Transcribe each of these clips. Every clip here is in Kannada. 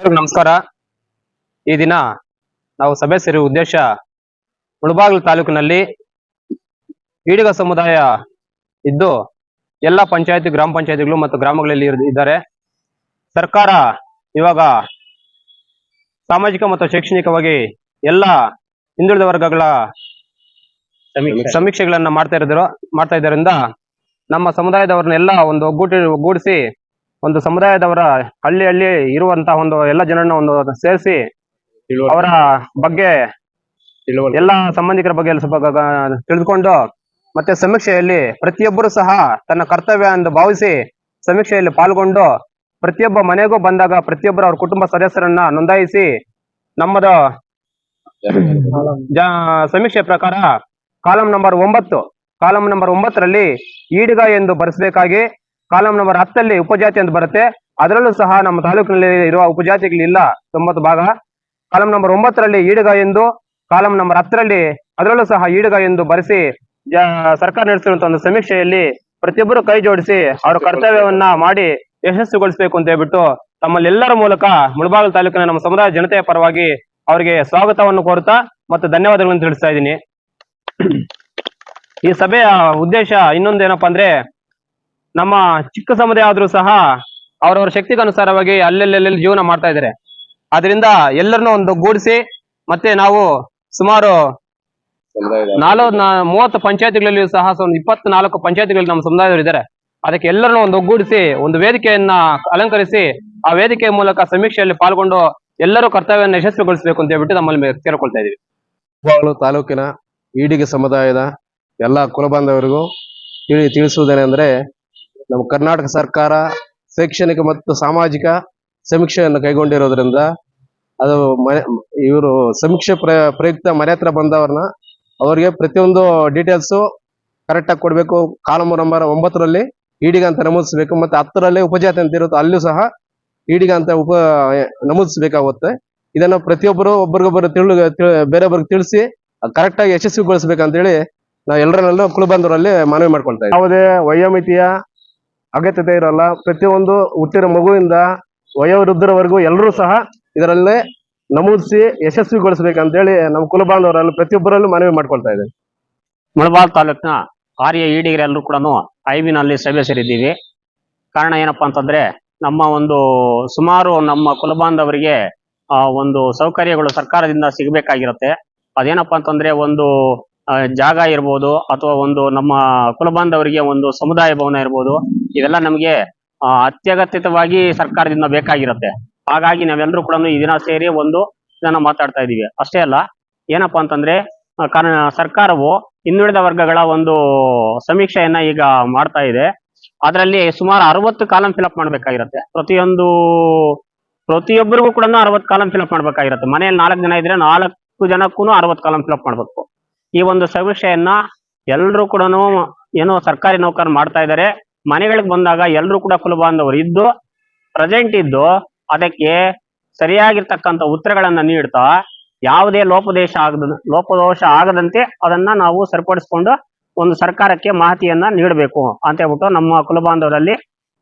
ಎಲ್ರಿಗೂ ನಮಸ್ಕಾರ. ಈ ದಿನ ನಾವು ಸಭೆ ಸೇರುವ ಉದ್ದೇಶ ಮುಳಬಾಗಿಲು ತಾಲೂಕಿನಲ್ಲಿ ಈಡಿಗ ಸಮುದಾಯ ಇದ್ದು ಎಲ್ಲ ಪಂಚಾಯತಿ ಗ್ರಾಮ ಪಂಚಾಯತಿಗಳು ಮತ್ತು ಗ್ರಾಮಗಳಲ್ಲಿ ಇದ್ದಾರೆ. ಸರ್ಕಾರ ಇವಾಗ ಸಾಮಾಜಿಕ ಮತ್ತು ಶೈಕ್ಷಣಿಕವಾಗಿ ಎಲ್ಲ ಹಿಂದುಳಿದ ವರ್ಗಗಳ ಸಮೀಕ್ಷೆಗಳನ್ನ ಮಾಡ್ತಾ ಇರೋದ್ರು ಮಾಡ್ತಾ ಇದ್ದರಿಂದ ನಮ್ಮ ಸಮುದಾಯದವ್ರನ್ನೆಲ್ಲ ಒಂದು ಒಗ್ಗೂಟಿ ಒಗ್ಗೂಡಿಸಿ ಒಂದು ಸಮುದಾಯದವರ ಹಳ್ಳಿ ಹಳ್ಳಿ ಇರುವಂತಹ ಒಂದು ಎಲ್ಲ ಜನರನ್ನ ಒಂದು ಸೇರಿಸಿ ಅವರ ಬಗ್ಗೆ ಎಲ್ಲ ಸಂಬಂಧಿಕರ ಬಗ್ಗೆ ಎಲ್ಲ ಸ್ವಲ್ಪ ತಿಳಿದುಕೊಂಡು ಮತ್ತೆ ಸಮೀಕ್ಷೆಯಲ್ಲಿ ಪ್ರತಿಯೊಬ್ಬರು ಸಹ ತನ್ನ ಕರ್ತವ್ಯ ಎಂದು ಭಾವಿಸಿ ಸಮೀಕ್ಷೆಯಲ್ಲಿ ಪಾಲ್ಗೊಂಡು ಪ್ರತಿಯೊಬ್ಬ ಮನೆಗೂ ಬಂದಾಗ ಪ್ರತಿಯೊಬ್ಬರು ಅವ್ರ ಕುಟುಂಬ ಸದಸ್ಯರನ್ನ ನೋಂದಾಯಿಸಿ ನಮ್ಮದ ಸಮೀಕ್ಷೆ ಪ್ರಕಾರ ಕಾಲಂ ನಂಬರ್ ಒಂಬತ್ತು ಕಾಲಂ ನಂಬರ್ ಒಂಬತ್ತರಲ್ಲಿ ಈಡಿಗ ಎಂದು ಬರೆಸಬೇಕಾಗಿ ಕಾಲಂ ನಂಬರ್ ಹತ್ತಲ್ಲಿ ಉಪಜಾತಿ ಅಂತ ಬರುತ್ತೆ. ಅದರಲ್ಲೂ ಸಹ ನಮ್ಮ ತಾಲೂಕಿನಲ್ಲಿ ಇರುವ ಉಪಜಾತಿಗಳಿಲ್ಲ. ತೊಂಬತ್ತು ಭಾಗ. ಕಾಲಂ ನಂಬರ್ ಒಂಬತ್ತರಲ್ಲಿ ಈಡುಗ ಎಂದು, ಕಾಲಂ ನಂಬರ್ ಹತ್ತರಲ್ಲಿ ಅದರಲ್ಲೂ ಸಹ ಈಡುಗ ಎಂದು ಬರೆಸಿ ಸರ್ಕಾರ ನಡೆಸಿರುವಂತಹ ಒಂದು ಸಮೀಕ್ಷೆಯಲ್ಲಿ ಪ್ರತಿಯೊಬ್ಬರು ಕೈ ಜೋಡಿಸಿ ಅವರ ಕರ್ತವ್ಯವನ್ನ ಮಾಡಿ ಯಶಸ್ವಿಗೊಳಿಸಬೇಕು ಅಂತ ಹೇಳ್ಬಿಟ್ಟು ತಮ್ಮಲ್ಲೆಲ್ಲರ ಮೂಲಕ ಮುಳಬಾಗಿಲು ತಾಲೂಕಿನ ನಮ್ಮ ಸಮುದಾಯ ಜನತೆಯ ಪರವಾಗಿ ಅವರಿಗೆ ಸ್ವಾಗತವನ್ನು ಕೋರುತ್ತಾ ಮತ್ತು ಧನ್ಯವಾದಗಳನ್ನು ತಿಳಿಸ್ತಾ ಇದ್ದೀನಿ. ಈ ಸಭೆಯ ಉದ್ದೇಶ ಇನ್ನೊಂದೇನಪ್ಪ ಅಂದ್ರೆ ನಮ್ಮ ಚಿಕ್ಕ ಸಮುದಾಯ ಆದ್ರೂ ಸಹ ಅವರವರ ಶಕ್ತಿಗನುಸಾರವಾಗಿ ಅಲ್ಲೆಲ್ಲೆಲ್ಲಿ ಜೀವನ ಮಾಡ್ತಾ ಇದ್ದಾರೆ. ಅದರಿಂದ ಎಲ್ಲರನ್ನೂ ಒಂದು ಗೂಡಿಸಿ ಮತ್ತೆ ನಾವು ಸುಮಾರು ನಾಲ್ಕು ಮೂವತ್ತು ಪಂಚಾಯತ್ಗಳಲ್ಲಿಯೂ ಸಹ ಇಪ್ಪತ್ನಾಲ್ಕು ಪಂಚಾಯತ್ಗಳಲ್ಲಿ ನಮ್ಮ ಸಮುದಾಯದವರು ಇದ್ದಾರೆ. ಅದಕ್ಕೆ ಎಲ್ಲರನ್ನೂ ಒಂದು ಒಗ್ಗೂಡಿಸಿ, ಒಂದು ವೇದಿಕೆಯನ್ನ ಅಲಂಕರಿಸಿ, ಆ ವೇದಿಕೆ ಮೂಲಕ ಸಮೀಕ್ಷೆಯಲ್ಲಿ ಪಾಲ್ಗೊಂಡು ಎಲ್ಲರೂ ಕರ್ತವ್ಯವನ್ನು ಯಶಸ್ವಿಗೊಳಿಸಬೇಕು ಅಂತ ಹೇಳ್ಬಿಟ್ಟು ನಮ್ಮಲ್ಲಿ ಕೇಳ್ಕೊಳ್ತಾ ಇದೀವಿ ತಾಲೂಕಿನ ಈಡಿಗೆ ಸಮುದಾಯದ ಎಲ್ಲ ಕುಲಬಾಂಧವರಿಗೂ ತಿಳಿ ತಿಳಿಸುವುದೇನೆಂದರೆ ನಮ್ಮ ಕರ್ನಾಟಕ ಸರ್ಕಾರ ಶೈಕ್ಷಣಿಕ ಮತ್ತು ಸಾಮಾಜಿಕ ಸಮೀಕ್ಷೆಯನ್ನು ಕೈಗೊಂಡಿರೋದ್ರಿಂದ ಅದು ಇವರು ಸಮೀಕ್ಷೆ ಪ್ರ ಪ್ರಯುಕ್ತ ಮನೆ ಹತ್ರ ಬಂದವ್ರನ್ನ ಅವರಿಗೆ ಪ್ರತಿಯೊಂದು ಡೀಟೇಲ್ಸು ಕರೆಕ್ಟಾಗಿ ಕೊಡಬೇಕು. ಕಾಲಮ್ ನಂಬರ್ ಒಂಬತ್ತರಲ್ಲಿ ಈಡಿಗ ಅಂತ ನಮೂದಿಸಬೇಕು ಮತ್ತೆ ಹತ್ತರಲ್ಲಿ ಉಪಜಾತಿ ಅಂತ ಇರುತ್ತೆ. ಅಲ್ಲೂ ಸಹ ಈಡಿಗ ಅಂತ ಉಪ, ನಮೂದಿಸಬೇಕಾಗುತ್ತೆ. ಇದನ್ನು ಪ್ರತಿಯೊಬ್ಬರು ಒಬ್ಬರಿಗೊಬ್ಬರು ತಿಳು ಬೇರೆಯೊಬ್ಬರಿಗೆ ತಿಳಿಸಿ ಕರೆಕ್ಟಾಗಿ ಯಶಸ್ವಿಗೊಳಿಸಬೇಕಂತೇಳಿ ನಾವು ಎಲ್ಲರನ್ನಲ್ಲೂ ಕುಲಬಂಧವರಲ್ಲಿ ಮನವಿ ಮಾಡ್ಕೊಳ್ತಾ ಇದ್ದೀವಿ. ಯಾವುದೇ ವಯೋಮಿತಿಯ ಅಗತ್ಯತೆ ಇರಲ್ಲ. ಪ್ರತಿಯೊಂದು ಹುಟ್ಟಿರೋ ಮಗುವಿಂದ ವಯೋವೃದ್ಧರವರೆಗೂ ಎಲ್ಲರೂ ಸಹ ಇದರಲ್ಲೇ ನಮೂದಿಸಿ ಯಶಸ್ವಿಗೊಳಿಸಬೇಕಂತೇಳಿ ನಮ್ಮ ಕುಲಬಾಂಧವರಲ್ಲಿ ಪ್ರತಿಯೊಬ್ಬರಲ್ಲೂ ಮನವಿ ಮಾಡ್ಕೊಳ್ತಾ ಇದ್ದೇವೆ ಮುಳಬಾಲ್ ತಾಲೂಕಿನ ಆರ್ಯ ಈಡಿಗರೆಲ್ಲರೂ ಕೂಡ ಐವಿನಲ್ಲಿ ಸಭೆ ಸೇರಿದ್ದೀವಿ ಕಾರಣ ಏನಪ್ಪಾ ಅಂತಂದ್ರೆ ನಮ್ಮ ಒಂದು ಸುಮಾರು ನಮ್ಮ ಕುಲಬಾಂಧವರಿಗೆ ಒಂದು ಸೌಕರ್ಯಗಳು ಸರ್ಕಾರದಿಂದ ಸಿಗಬೇಕಾಗಿರುತ್ತೆ. ಅದೇನಪ್ಪಾ ಅಂತಂದ್ರೆ ಒಂದು ಜಾಗ ಇರ್ಬೋದು ಅಥವಾ ಒಂದು ನಮ್ಮ ಕುಲಬಾಂಧವರಿಗೆ ಒಂದು ಸಮುದಾಯ ಭವನ ಇರ್ಬೋದು, ಇವೆಲ್ಲ ನಮಗೆ ಅತ್ಯಗತ್ಯವಾಗಿ ಸರ್ಕಾರದಿಂದ ಬೇಕಾಗಿರುತ್ತೆ. ಹಾಗಾಗಿ ನಾವೆಲ್ಲರೂ ಕೂಡ ಈ ದಿನ ಸೇರಿ ಒಂದು ಇದನ್ನ ಮಾತಾಡ್ತಾ ಇದೀವಿ ಅಷ್ಟೇ ಅಲ್ಲ, ಏನಪ್ಪಾ ಅಂತಂದ್ರೆ ಸರ್ಕಾರವು ಹಿಂದುಳಿದ ವರ್ಗಗಳ ಒಂದು ಸಮೀಕ್ಷೆಯನ್ನ ಈಗ ಮಾಡ್ತಾ ಇದೆ. ಅದರಲ್ಲಿ ಸುಮಾರು ಅರವತ್ತು ಕಾಲಂ ಫಿಲಪ್ ಮಾಡ್ಬೇಕಾಗಿರುತ್ತೆ. ಪ್ರತಿಯೊಂದು, ಪ್ರತಿಯೊಬ್ಬರಿಗೂ ಕೂಡ ಅರವತ್ತು ಕಾಲಂ ಫಿಲಪ್ ಮಾಡ್ಬೇಕಾಗಿರುತ್ತೆ. ಮನೆಯಲ್ಲಿ ನಾಲ್ಕು ಜನ ಇದ್ರೆ ನಾಲ್ಕು ಜನಕ್ಕೂ ಅರವತ್ತು ಕಾಲಂ ಫಿಲಪ್ ಮಾಡ್ಬೇಕು. ಈ ಒಂದು ಸಮೀಕ್ಷೆಯನ್ನ ಎಲ್ಲರೂ ಕೂಡ ಏನೋ ಸರ್ಕಾರಿ ನೌಕರರು ಮಾಡ್ತಾ ಇದ್ದಾರೆ. ಮನೆಗಳಿಗೆ ಬಂದಾಗ ಎಲ್ಲರೂ ಕೂಡ ಕುಲಬಾಂಧವರು ಇದ್ದು ಪ್ರೆಸೆಂಟ್ ಇದ್ದು, ಅದಕ್ಕೆ ಸರಿಯಾಗಿರ್ತಕ್ಕಂಥ ಉತ್ತರಗಳನ್ನ ನೀಡ್ತಾ, ಯಾವುದೇ ಲೋಪದೇಶ ಆಗದ, ಲೋಪದೋಷ ಆಗದಂತೆ ಅದನ್ನ ನಾವು ಸರಿಪಡಿಸ್ಕೊಂಡು ಒಂದು ಸರ್ಕಾರಕ್ಕೆ ಮಾಹಿತಿಯನ್ನ ನೀಡಬೇಕು ಅಂತ ಹೇಳ್ಬಿಟ್ಟು ನಮ್ಮ ಕುಲಬಾಂಧವರಲ್ಲಿ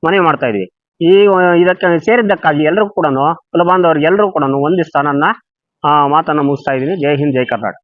ಮನವಿ ಮಾಡ್ತಾ ಇದ್ವಿ. ಈ ಇದಕ್ಕೆ ಸೇರಿದ್ದಕ್ಕಾಗಿ ಎಲ್ಲರೂ ಕೂಡ ಕುಲಬಾಂಧವರಿಗೆ ಎಲ್ಲರೂ ಕೂಡ ಒಂದಿಷ್ಟು ನನ್ನ ಮಾತನ್ನ ಮುಗಿಸ್ತಾ ಇದ್ದೀನಿ. ಜೈ ಹಿಂದ್, ಜೈ ಕರ್ನಾಟಕ.